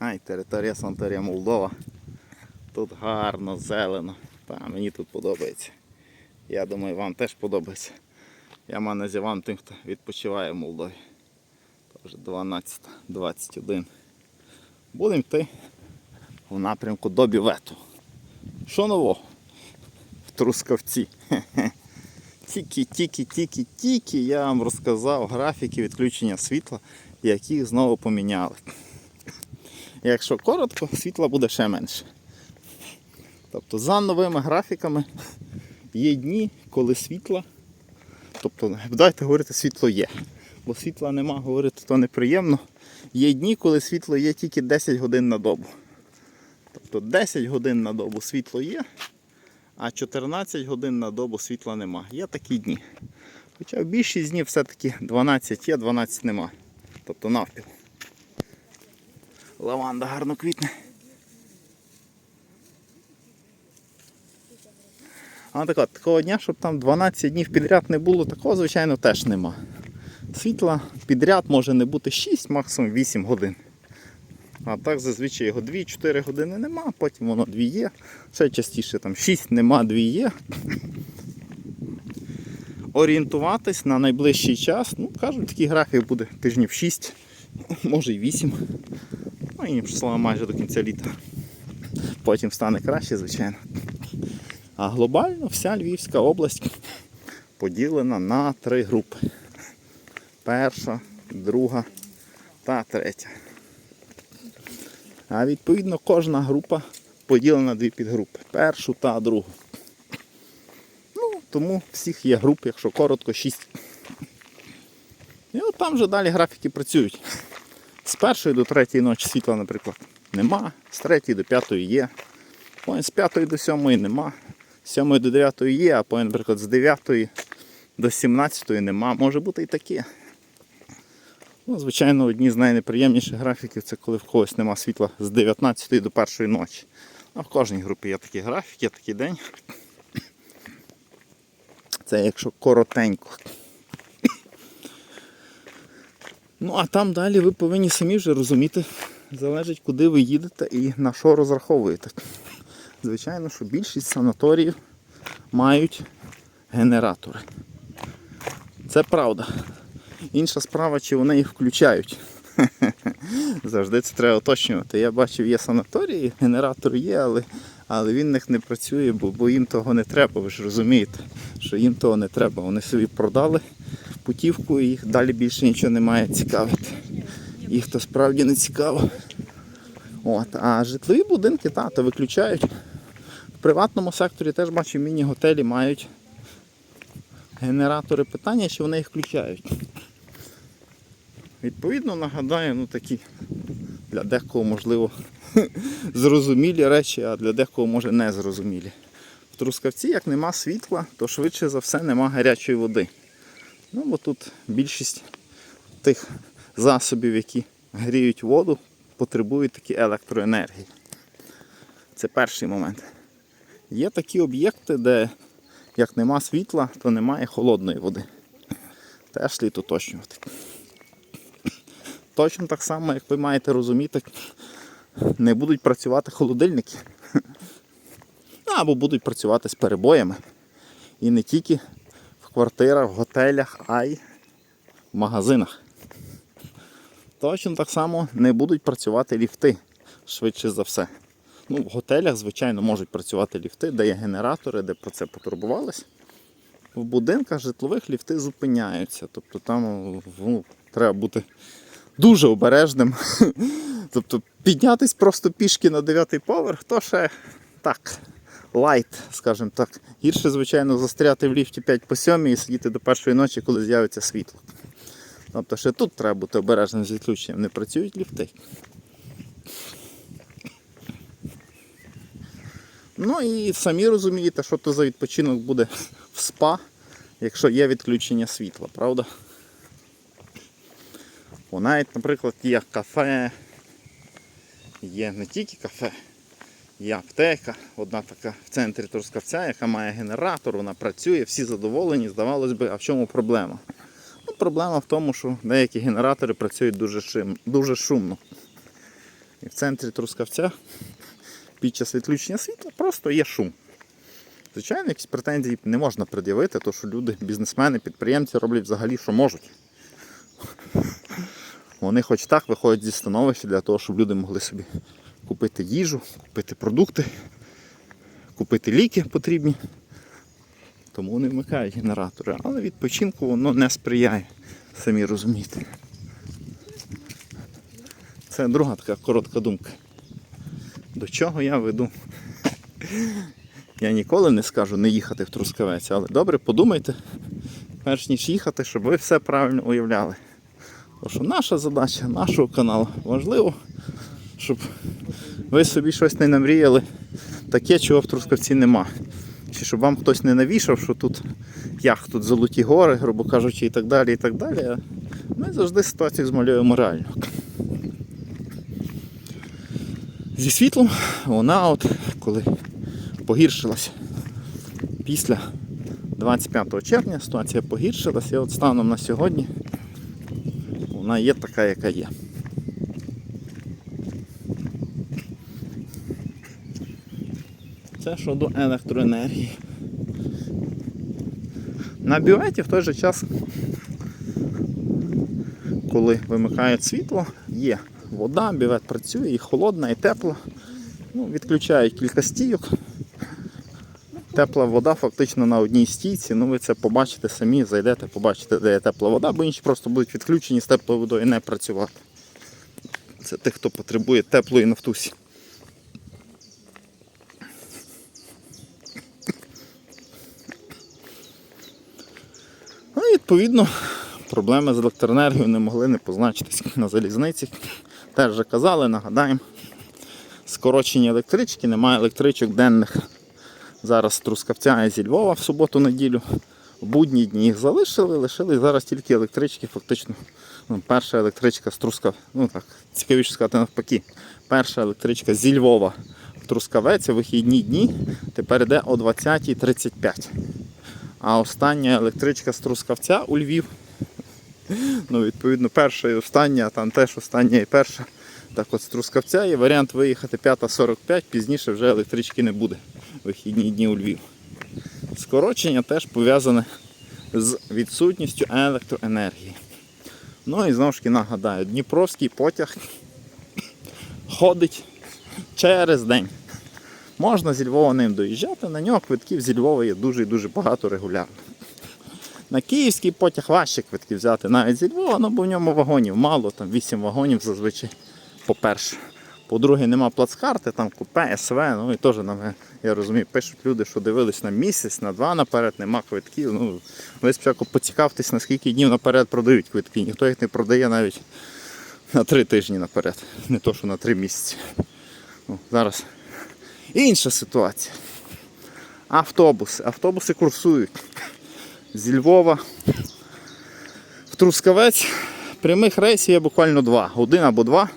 Ай, територія Санторія Молдова. Тут гарно, зелено. Та, мені тут подобається. Я думаю, вам теж подобається. Я маю на вам тим, хто відпочиває в Молдові. Тож 12.21. Будемо йти в напрямку до Бівету. Що нового? В Трускавці. Тільки, тільки, тільки, тільки я вам розказав графіки відключення світла, які знову поміняли. Якщо коротко, світла буде ще менше. Тобто за новими графіками є дні, коли світла, тобто дайте говорити, світло є. Бо світла нема, говорити то неприємно. Є дні, коли світло є тільки 10 годин на добу. Тобто 10 годин на добу світло є, а 14 годин на добу світла нема. Є такі дні. Хоча в більшість днів все-таки 12 є, 12 нема. Тобто навпіл. Лаванда гарно квітне. А так от, такого дня, щоб там 12 днів підряд не було, такого, звичайно, теж нема. Світла підряд може не бути 6, максимум 8 годин. А так зазвичай його 2-4 години нема, потім воно 2 є. Ще частіше там 6 нема, 2 є. Орієнтуватись на найближчий час, ну кажуть, такий графік буде тижнів 6, може й 8. Ну, іншими словами, майже до кінця літа. Потім стане краще, звичайно. А глобально вся Львівська область поділена на три групи. Перша, друга та третя. А відповідно кожна група поділена на дві підгрупи. Першу та другу. Ну, тому всіх є груп, якщо коротко, 6. І от там вже далі графіки працюють. З першої до третьої ночі світла, наприклад, нема, з третьої до п'ятої є. Потім з п'ятої до сьомої нема. З сьомої до дев'ятої є, а потім, наприклад, з дев'ятої до сімнадцятої нема. Може бути і таке. Ну, звичайно, одні з найнеприємніших графіків це коли в когось нема світла з 19 до першої ночі. А в кожній групі є такий графік, є такий день. Це якщо коротенько. Ну, а там далі ви повинні самі вже розуміти, залежить, куди ви їдете і на що розраховуєте. Звичайно, що більшість санаторіїв мають генератори. Це правда. Інша справа, чи вони їх включають. Завжди це треба уточнювати. Я бачив, є санаторії, генератор є, але, але він в них не працює, бо, бо їм того не треба. Ви ж розумієте, що їм того не треба. Вони собі продали путівку і їх далі більше нічого не має цікавити. Їх то справді не цікаво. От, а житлові будинки, та, то виключають. В приватному секторі теж бачу, міні-готелі мають генератори питання, чи вони їх включають. Відповідно, нагадаю, ну такі для декого можливо зрозумілі речі, а для декого може не зрозумілі. В Трускавці, як нема світла, то швидше за все нема гарячої води. Ну, бо тут більшість тих засобів, які гріють воду, потребують такі електроенергії. Це перший момент. Є такі об'єкти, де як нема світла, то немає холодної води. Теж слід уточнювати. Точно так само, як ви маєте розуміти, не будуть працювати холодильники. Або будуть працювати з перебоями. І не тільки квартирах, готелях, а й в магазинах. Точно так само не будуть працювати ліфти, швидше за все. Ну, в готелях, звичайно, можуть працювати ліфти, де є генератори, де про це потурбувалися. В будинках житлових ліфти зупиняються. Тобто там ну, треба бути дуже обережним. Тобто піднятись просто пішки на дев'ятий поверх, то ще так, лайт, скажімо так. Гірше, звичайно, застряти в ліфті 5 по 7 і сидіти до першої ночі, коли з'явиться світло. Тобто ще тут треба бути обережним з відключенням. Не працюють ліфти. Ну і самі розумієте, що то за відпочинок буде в спа, якщо є відключення світла, правда? Бо навіть, наприклад, є кафе, є не тільки кафе, є аптека, одна така в центрі Трускавця, яка має генератор, вона працює, всі задоволені, здавалось би, а в чому проблема? Ну, проблема в тому, що деякі генератори працюють дуже, шим, дуже шумно. І в центрі Трускавця під час відключення світла просто є шум. Звичайно, якісь претензії не можна пред'явити, тому що люди, бізнесмени, підприємці роблять взагалі, що можуть. Вони хоч так виходять зі становища для того, щоб люди могли собі купити їжу, купити продукти, купити ліки потрібні. Тому вони вмикають генератори. Але відпочинку воно не сприяє, самі розумієте. Це друга така коротка думка. До чого я веду? Я ніколи не скажу не їхати в Трускавець, але добре подумайте, перш ніж їхати, щоб ви все правильно уявляли. Тому що наша задача нашого каналу важливо, щоб ви собі щось не намріяли, таке, чого в Трускавці нема. Чи щоб вам хтось не навішав, що тут як тут золоті гори, грубо кажучи, і так далі. і так далі. Ми завжди ситуацію змалюємо реально. Зі світлом вона, от коли погіршилася після 25 червня, ситуація погіршилася, і от станом на сьогодні вона є така, яка є. Це щодо електроенергії. На бюветі в той же час, коли вимикають світло, є вода, бювет працює, і холодна, і тепла. Ну, відключають кілька стійок. Тепла вода фактично на одній стійці. Ну ви це побачите самі, зайдете, побачите, де є тепла вода, бо інші просто будуть відключені з теплою водою і не працювати. Це тих, хто потребує теплої нафтусі. Відповідно проблеми з електроенергією не могли не позначитись на залізниці. Теж вже казали, нагадаємо. Скорочені електрички, немає електричок денних. Зараз Трускавця і зі Львова в суботу-неділю. В будні дні їх залишили, лишили зараз тільки електрички, фактично. Ну, перша електричка з Трускав... ну так, цікавіше сказати навпаки. Перша електричка зі Львова в Трускавець у вихідні дні тепер йде о 20.35. А остання електричка з Трускавця у Львів. Ну, відповідно, перша і остання, там теж остання і перша. Так от з Трускавця є варіант виїхати 5.45, пізніше вже електрички не буде вихідні дні у Львів. Скорочення теж пов'язане з відсутністю електроенергії. Ну і знову ж таки нагадаю, Дніпровський потяг ходить через день. Можна зі Львова ним доїжджати, на нього квитків зі Львова є дуже і дуже багато регулярно. На київський потяг важче квитки взяти навіть зі Львова, ну, бо в ньому вагонів мало, там 8 вагонів зазвичай, по-перше. По-друге, нема плацкарти, там купе, СВ, ну і теж на мене, я розумію, пишуть люди, що дивились на місяць, на два наперед, нема квитків. Ну, ви спочатку поцікавтесь, на скільки днів наперед продають квитки. Ніхто їх не продає навіть на три тижні наперед, не то, що на три місяці. Ну, зараз інша ситуація. Автобуси. Автобуси курсують зі Львова в Трускавець. Прямих рейсів є буквально два, один або два.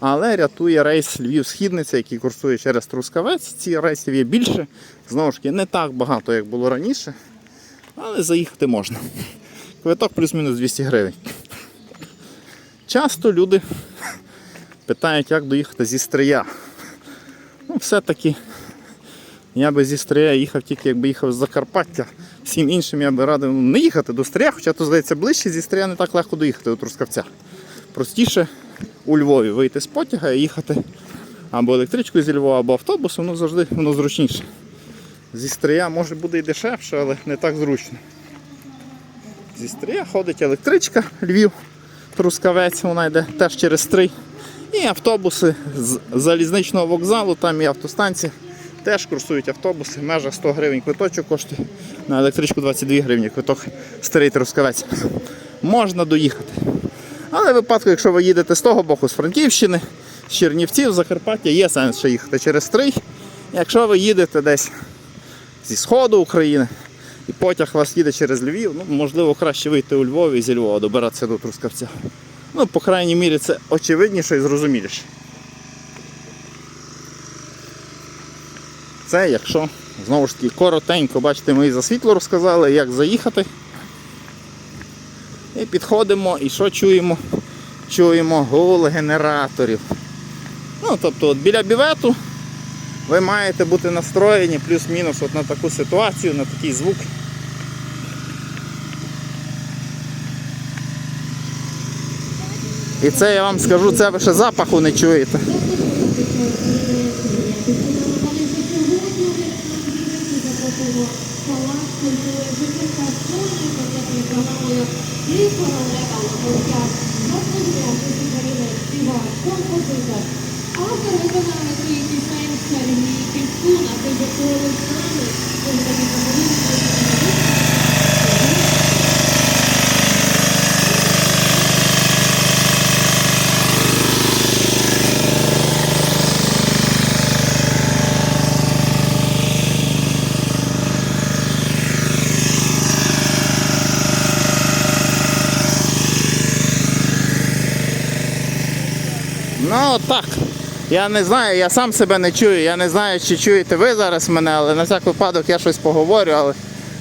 Але рятує рейс Львів-Східниця, який курсує через Трускавець. Ці рейсів є більше. Знову ж таки, не так багато, як було раніше. Але заїхати можна. Квиток плюс-мінус 200 гривень. Часто люди питають, як доїхати зі Стрия. Все-таки я би зі Стрия їхав тільки якби їхав з Закарпаття. Всім іншим я би радив не їхати до Стрия, хоча то здається ближче, зі Стрия не так легко доїхати до Трускавця. Простіше у Львові вийти з потяга і їхати або електричкою зі Львова, або автобусом, ну завжди воно зручніше. Зі Стрия може буде і дешевше, але не так зручно. Зі Стрия ходить електричка Львів, Трускавець, вона йде теж через Стрий. І автобуси з залізничного вокзалу, там і автостанції. Теж курсують автобуси, в межах 100 гривень квиточок коштує. На електричку 22 гривні квиток старий Трускавець. Можна доїхати. Але в випадку, якщо ви їдете з того боку, з Франківщини, з Чернівців, Закарпаття, є сенс ще їхати через Стрий. Якщо ви їдете десь зі сходу України і потяг вас їде через Львів, ну, можливо, краще вийти у Львові і зі Львова добиратися до Трускавця. Ну, по крайній мірі, це очевидніше і зрозуміліше. Це якщо, знову ж таки, коротенько, бачите, ми і за світло розказали, як заїхати. І підходимо і що чуємо? Чуємо гул генераторів. Ну, тобто от біля бівету ви маєте бути настроєні плюс-мінус от на таку ситуацію, на такий звук. І це я вам скажу, це ви ще запаху не чуєте. Автор виконання цієї пісень Сергій Піскун, а ти з нами, коли Ну отак. Я не знаю, я сам себе не чую. Я не знаю, чи чуєте ви зараз мене, але на всяк випадок я щось поговорю, але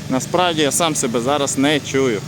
насправді я сам себе зараз не чую.